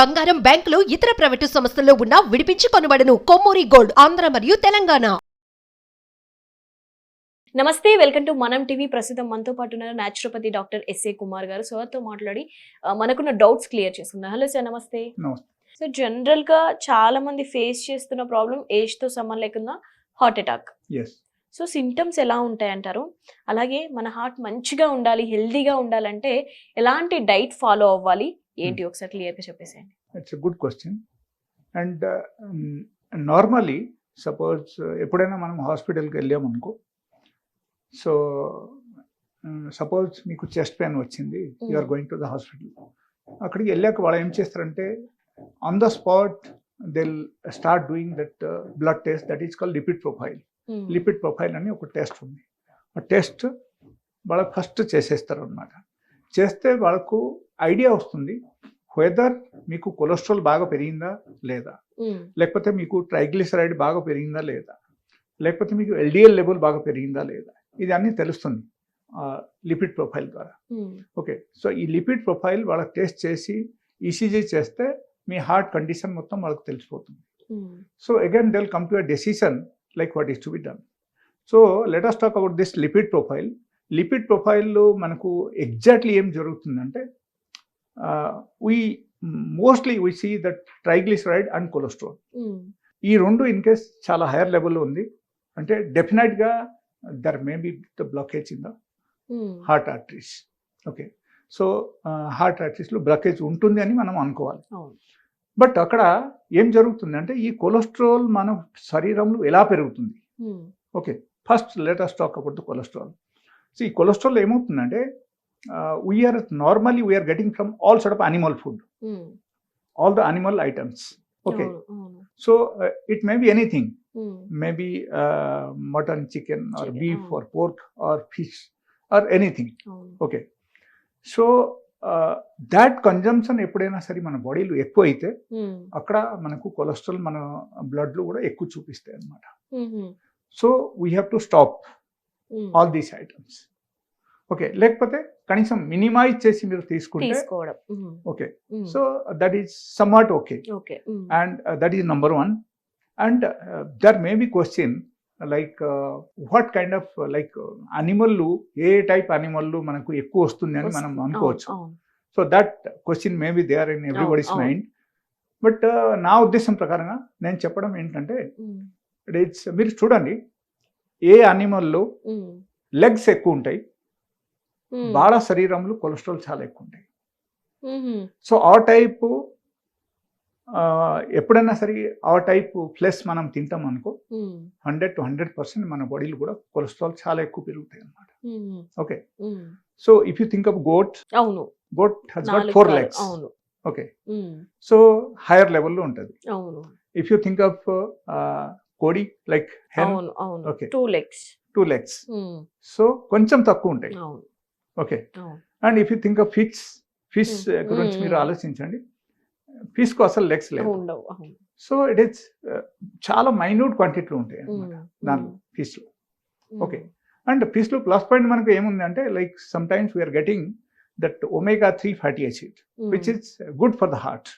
బంగారం బ్యాంకులు ఇతర ప్రైవేటు సంస్థల్లో ఉన్న విడిపించి కొనబడను. కొమ్మూరి గోల్డ్ ఆంధ్ర మరియు తెలంగాణ. నమస్తే వెల్కమ్ టు మనం టీవీ. ప్రస్తుతం మనతో పాటు ఉన్నారు న్యాచురోపతి డాక్టర్ ఎస్ఏ కుమార్ గారు. సార్తో మాట్లాడి మనకున్న డౌట్స్ క్లియర్ చేసుకుందాం. హలో సార్ నమస్తే. నమస్తే. సో జనరల్గా చాలా మంది ఫేస్ చేస్తున్న ప్రాబ్లం ఏజ్తో సంబంధం లేకుండా హార్ట్ అటాక్. సో సిమ్టమ్స్ ఎలా ఉంటాయి అంటారు అలాగే మన హార్ట్ మంచిగా ఉండాలి హెల్దీగా ఉండాలంటే ఎలాంటి డైట్ ఫాలో అవ్వాలి? ఏంటి? ఒకసారి క్లియర్గా చెప్పేసేయండి it's good question and normally suppose ఎప్పుడైనా మనం హాస్పిటల్కి వెళ్ళామనుకో సో సపోజ్ మీకు చెస్ట్ పెయిన్ వచ్చింది you are going to the hospital అక్కడికి వెళ్ళాక వాళ్ళు ఏం చేస్తారంటే on the spot they'll start doing that blood test that is call lipid profile Hmm. Lipid profile అని ఒక టెస్ట్ ఉంది. ఆ టెస్ట్ వాళ్ళకి ఫస్ట్ చేసేస్తారు అనమాట చేస్తే వాళ్ళకు ఐడియా వస్తుంది వెదర్ మీకు కొలెస్ట్రాల్ బాగా పెరిగిందా లేదా. లేకపోతే మీకు ట్రైగ్లిసరైడ్ బాగా పెరిగిందా లేదా? లేకపోతే మీకు ఎల్డిఎల్ లెవెల్ బాగా పెరిగిందా లేదా? ఇది అన్నీ తెలుస్తుంది లిపిడ్ ప్రొఫైల్ ద్వారా. ఓకే సో ఈ లిపిడ్ ప్రొఫైల్ వాళ్ళకి టెస్ట్ చేసి ఈసీజీ చేస్తే మీ హార్ట్ కండిషన్ మొత్తం వాళ్ళకి తెలిసిపోతుంది. So again they will come to a decision like what is to be done. So let us talk about this lipid profile. Lipid ప్రొఫైల్లో మనకు ఎగ్జాక్ట్లీ ఏం జరుగుతుందంటే we mostly we see that triglyceride and cholesterol. ఈ రెండు in case చాలా hire లెవెల్లో ఉంది. అంటే డెఫినెట్గా there may be the blockage in the. Heart arteries okay so heart ఆర్టరీస్లో blockage ఉంటుంది అని మనం అనుకోవాలి. బట్ అక్కడ ఏం జరుగుతుంది అంటే ఈ కొలెస్ట్రాల్ మన శరీరంలో ఎలా పెరుగుతుంది. Okay first let's talk about the cholesterol so ఈ కొలెస్ట్రాల్ ఏమవుతుందంటే we're normally we're getting from all sort of animal food Hmm. All the animal items okay. So it may be anything Hmm. chicken, or Chicken, beef, ah. or pork, or fish, or anything. అవును. Okay. So that consumption ఎప్పుడైనా సరే మన బాడీలో ఎక్కువ అయితే Hmm. అక్కడ మనకు cholesterol మన బ్లడ్లో కూడా ఎక్కువ చూపిస్తాయి అన్నమాట Mhm. So we have to stop Hmm. All these items okay లేకపోతే కనీసం మినిమైజ్ చేసి మీరు తీసుకుంటే. Okay. So that is somewhat okay okay and that is number one and uh, there may be question like uh, what kind of uh, like uh, animal ఏ type animal మనకు ఎక్కువ వస్తుంది అని మనం. అనుకోవచ్చు. So that question may be there in everybody's. Mind but నా ఉద్దేశం ప్రకారంగా నేను చెప్పడం ఏంటంటే. ఇట్స్ మీరు చూడండి ఏ అనిమల్లో. లెగ్స్ ఎక్కువ ఉంటాయి. బాడ శరీరంలో కొలెస్ట్రాల్ చాలా ఎక్కువ ఉంటాయి. సో ఆ టైపు ఎప్పుడైనా సరే ఆ టైప్ ప్లస్ మనం తింటాం అనుకో. హండ్రెడ్ టు హండ్రెడ్ పర్సెంట్ మన బాడీలో కూడా కొలెస్ట్రాల్ చాలా ఎక్కువ పెరుగుతాయి అన్నమాట Mhm. Okay. So if you think of goat అవును goat he's got four. Legs okay. So higher లెవెల్లో ఉంటుంది ఇఫ్ యూ థింక్ ఆఫ్ కోడి like. Two legs two legs so కొంచెం తక్కువ ఉంటాయి okay and if you think of fish fish. గురించి మీరు. ఆలోచించండి ఫిష్కు అసలు లెగ్స్ లేవు సో ఇట్ ఈస్ చాలా మైన్యూట్ క్వాంటిటీలో ఉంటాయి అన్నమాట Hmm. దానిలో ఫిష్లో. Okay. అండ్ ఫిష్లో ప్లస్ పాయింట్ మనకు ఏముంది అంటే like sometimes we're getting that omega three fatty acid. Which is good for the heart.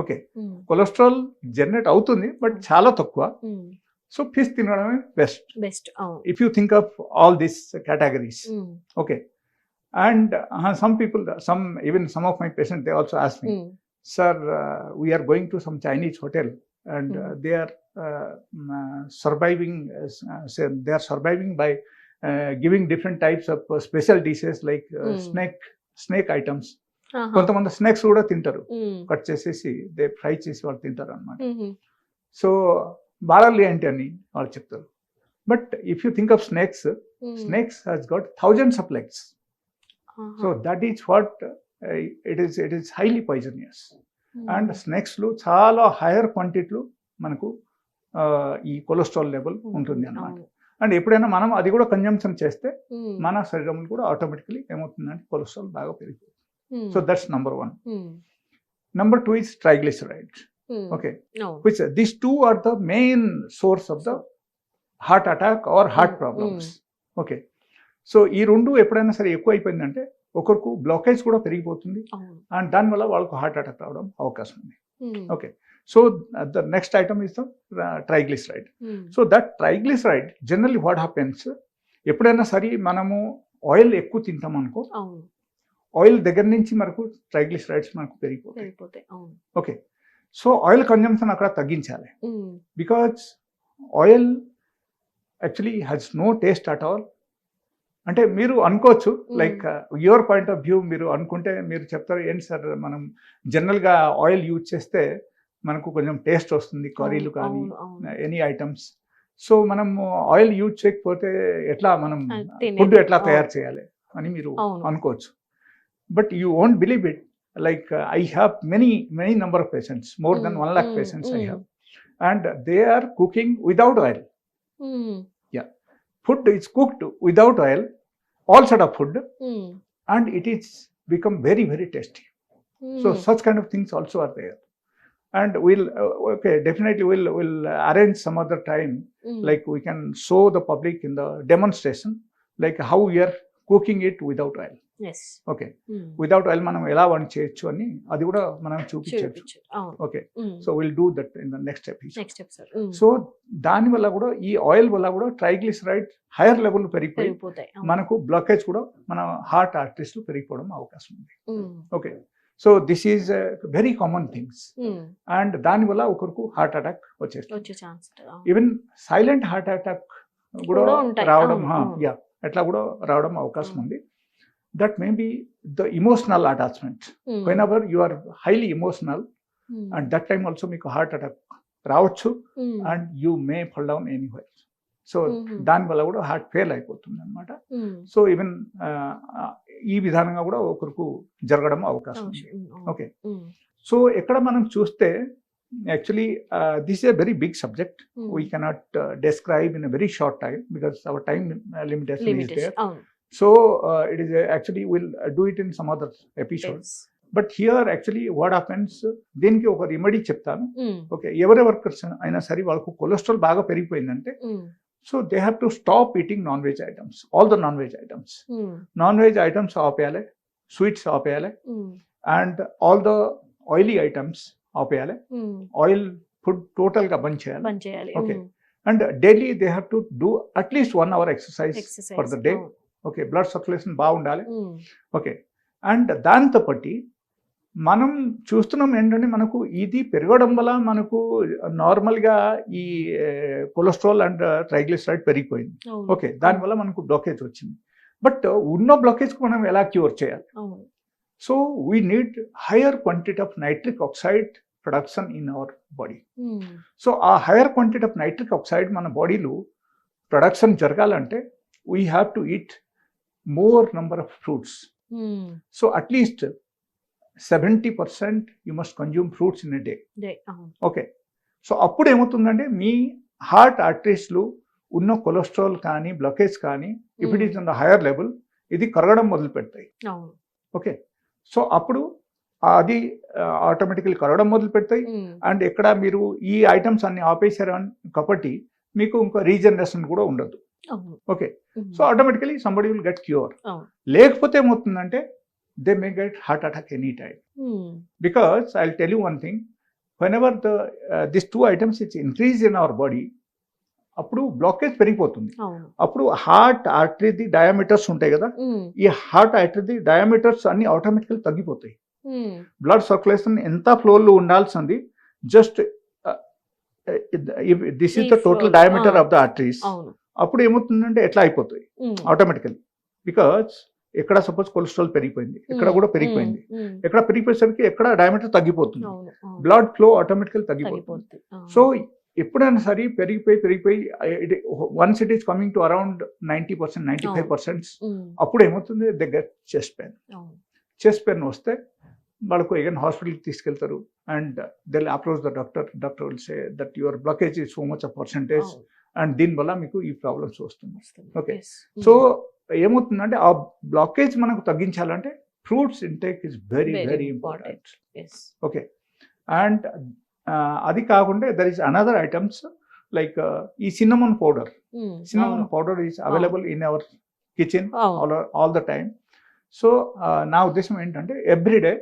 Okay. Cholesterol generate అవుతుంది బట్ చాలా తక్కువ. సో ఫిష్ తినడమే best best if you think of all this categories. Okay and some people some even some of my patient they also ask me. Sir we're going to some Chinese hotel and. They are surviving they are surviving by giving different types of special dishes like. Snake snake items. కొంతమంది snacks కూడా తింటారు. Cut చేసేసి they fry చేసి వాళ్ళు తింటారు అనమాట. So బాలర్లు ఏంటి అని వాళ్ళు చెప్తారు but if you think of snakes. Snakes has got thousands of legs. So that is what it is it is highly poisonous. And స్నేక్స్లో చాలా హైయర్ క్వాంటిటీలో మనకు ఈ కొలెస్ట్రాల్ లెవెల్ ఉంటుంది అన్నమాట. అండ్ ఎప్పుడైనా మనం అది కూడా కన్జంప్షన్ చేస్తే. మన శరీరంలో కూడా ఆటోమేటికలీ ఏమవుతుందంటే కొలెస్ట్రాల్ బాగా పెరిగిపోతుంది Hmm. So that's number one. Number two is triglyceride Hmm. Okay. Which these two are the main source of the heart attack or heart problems okay so ఈ రెండు ఎప్పుడైనా సరే ఎక్కువ అయిపోయిందంటే ఒకరికి బ్లాకేజ్ కూడా పెరిగిపోతుంది. అండ్ దానివల్ల వాళ్ళకు హార్ట్ అటాక్ రావడం అవకాశం ఉంది. Okay so the next item is the triglyceride so that triglyceride generally what happens ఎప్పుడైనా సరే మనము ఆయిల్ ఎక్కువ తింటాం అనుకో ఆయిల్ దగ్గర నుంచి మనకు ట్రైగ్లిసరైడ్స్ మనకు పెరిగిపోతాయి. ఓకే. సో ఆయిల్ కన్జంప్షన్ అక్కడ తగ్గించాలి. Because oil actually has no taste at all. అంటే మీరు అనుకోవచ్చు like your point of view మీరు అనుకుంటే మీరు చెప్తారు ఏంటి సార్ మనం జనరల్గా ఆయిల్ యూజ్ చేస్తే మనకు కొంచెం టేస్ట్ వస్తుంది కర్రీలు కానీ. Any items. సో మనం ఆయిల్ యూజ్ చేయకపోతే ఎట్లా మనం. ఫుడ్ ఎట్లా. తయారు చేయాలి అని మీరు. అనుకోవచ్చు. but you won't believe it. Like uh, I have many, many number of patients, more mm. than one lakh mm. patients I mm. have. And they are cooking without oil. Mm. Yeah. Food is cooked without oil, all sort of food. Mm. And it is become very, very tasty. So such kind of things also are there and we'll uh, okay definitely we'll will arrange some other time mm. like we can show the public in the demonstration like how we are cooking it without oil um, without oil మనం ఎలా వంట చేయొచ్చు అని అది కూడా మనం చూపించవచ్చు okay so will do that in the next so దాని వల్ల కూడా ఈ ఆయిల్ వల్ల కూడా ట్రైగ్లిసరైడ్ హైయర్ లెవెల్ పెరిగిపోయి. మనకు బ్లాకేజ్ కూడా మన హార్ట్ ఆర్టరీస్లో పెరిగిపోవడం అవకాశం ఉంది. Okay so this is very common things and దానివల్ల ఒకరికి హార్ట్ అటాక్ వచ్చేస్తుంది. ఈవెన్ సైలెంట్ హార్ట్ అటాక్ కూడా. రావడం. యా అట్లా కూడా రావడం అవకాశం that may be the emotional attachment whenever you are highly emotional and that time also మీకు హార్ట్ అటాక్ రావచ్చు and you may fall down anywhere so Mhm. దానివల్ల కూడా హార్ట్ ఫెయిల్ అయిపోతుంది అనమాట సో ఈవెన్ ఈ విధానంగా కూడా ఒకరికి జరగడం అవకాశం ఉంది. ఓకే సో ఎక్కడ మనం చూస్తే actually this a very big subject we cannot describe in very short time because our time limitation there limitation అవును so it is actually will do it in some other episode yes. But here actually what happens దీనికి ఒక remedy చెప్తాను. Okay ఎవరి workers అయినా సరే వాళ్ళకు cholesterol బాగా పెరిగిపోయిందంటే so they have to stop eating non veg items all the non veg items non veg items ఆపేయాలి sweets ఆపేయాలి and all the oily items ఆపేయాలి. ఆయిల్ ఫుడ్ బంద్ చేయాలి. బంద్ చేయాలి. Okay. And daily they have to do at least one hour exercise the day. అవును. Okay blood circulation బాగుండాలి. Okay and దాంతో పట్టి మనం చూస్తున్నాం ఏంటంటే మనకు ఇది పెరగడం వల్ల మనకు నార్మల్గా ఈ కొలెస్ట్రాల్ అండ్ ట్రైగ్లిసరైడ్ పెరిగిపోయింది. ఓకే దానివల్ల మనకు బ్లాకేజ్ వచ్చింది. బట్ ఉన్న బ్లాకేజ్కి మనం ఎలా క్యూర్ చేయాలి? So we need higher quantity of nitric oxide production in our body so ఆ higher quantity of nitric oxide మన బాడీలో ప్రొడక్షన్ జరగాలంటే we have to eat more number of fruits so at least seventy percent you must consume fruits in day, అవును. Okay so అప్పుడు ఏమవుతుందంటే మీ heart ఆర్టరీస్లు ఉన్న cholesterol కానీ blockage కానీ if it is on the higher level ఇది కరగడం మొదలు పెడతాయి ఓకే సో అప్పుడు అది ఆటోమేటికలీ కరగడం మొదలు పెడతాయి అండ్ ఎక్కడ మీరు ఈ ఐటమ్స్ అన్ని ఆపేశారు అని కాబట్టి మీకు ఇంకా రీజనరేషన్ కూడా ఉండదు. Okay. So automatically somebody will get cure. లేకపోతే ఏమవుతుందంటే they may get heart attack any time because I'll tell you one thing whenever the uh, these two items it's increase in our body అప్పుడు blockage పెరిగిపోతుంది. అప్పుడు heart ఆర్టరీది diameters ఉంటాయి కదా ఈ heart ఆర్టరీది diameters అన్ని ఆటోమేటికల్ తగ్గిపోతాయి. బ్లడ్ సర్క్యులేషన్ ఎంత ఫ్లోలో ఉండాల్సింది జస్ట్ దిస్ ఇస్ ఈ the total diameter. Of the arteries అప్పుడు ఏమవుతుందంటే ఎట్లా అయిపోతాయి? ఆటోమేటికలీ బికాస్ ఎక్కడ సపోజ్ కొలెస్ట్రాల్ పెరిగిపోయింది ఇక్కడ ఉమ్, కూడా పెరిగిపోయింది. ఎక్కడ పెరిగిపోయేసరికి ఎక్కడ డయామీటర్ తగ్గిపోతుంది. బ్లడ్ ఫ్లో ఆటోమేటికల్ తగ్గిపోతుంది. సో ఎప్పుడైనా సరే పెరిగిపోయి పెరిగిపోయి once it is coming to around ninety percent ninety five percent అప్పుడు ఏమవుతుంది? దగ్గర చెస్ట్ పెయిన్ చెస్ట్ పెయిన్ వస్తే వాళ్ళకు ఎగన్ హాస్పిటల్కి తీసుకెళ్తారు. And they'll approach the doctor doctor will say that your blockage is so much of percentage. And దీనివల్ల మీకు ఈ ప్రాబ్లమ్స్ వస్తుంది. Yes. సో ఏమవుతుందంటే ఆ బ్లాకేజ్ మనకు తగ్గించాలంటే fruits intake is very very. Important. Okay and అది కాకుండా there is another items like ఈ cinnamon powder is available in our kitchen అవును. all, all the time so నా ఉద్దేశం ఏంటంటే everyday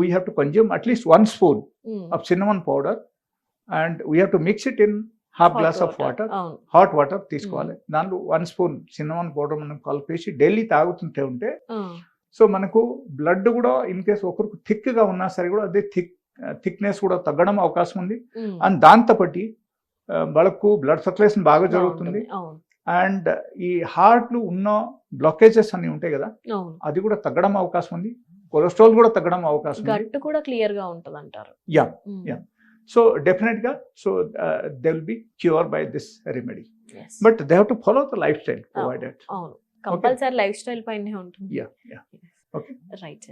we have to consume at least one spoon. Of cinnamon powder and we have to mix it in half glass of. Water hot water తీసుకోవాలి. దాంట్లో one spoon cinnamon powder మనం కలిపేసి daily తాగుతుంటే ఉంటే so మనకు blood కూడా in case ఒకరికి థిక్గా ఉన్నా సరే కూడా అదే థిక్ థిక్నెస్ కూడా తగ్గడం అవకాశం ఉంది. అండ్ దాంతో బట్టి ఆ, వాళ్ళకు బ్లడ్ సర్క్యులేషన్ బాగా జరుగుతుంది. అండ్ ఈ హార్ట్లు ఉన్న బ్లాకేజెస్ అన్ని ఉంటాయి కదా అది కూడా తగ్గడం అవకాశం ఉంది. కొలెస్ట్రాల్ కూడా తగ్గడం అవకాశం కూడా క్లియర్గా ఉంటది అంటారు యా. yeah. సో డెఫినెట్గా so they will be cure by this remedy but they have to follow the life style provided compulsory life style పైనే ఉంటుంది. Yeah yeah Okay. రైట్.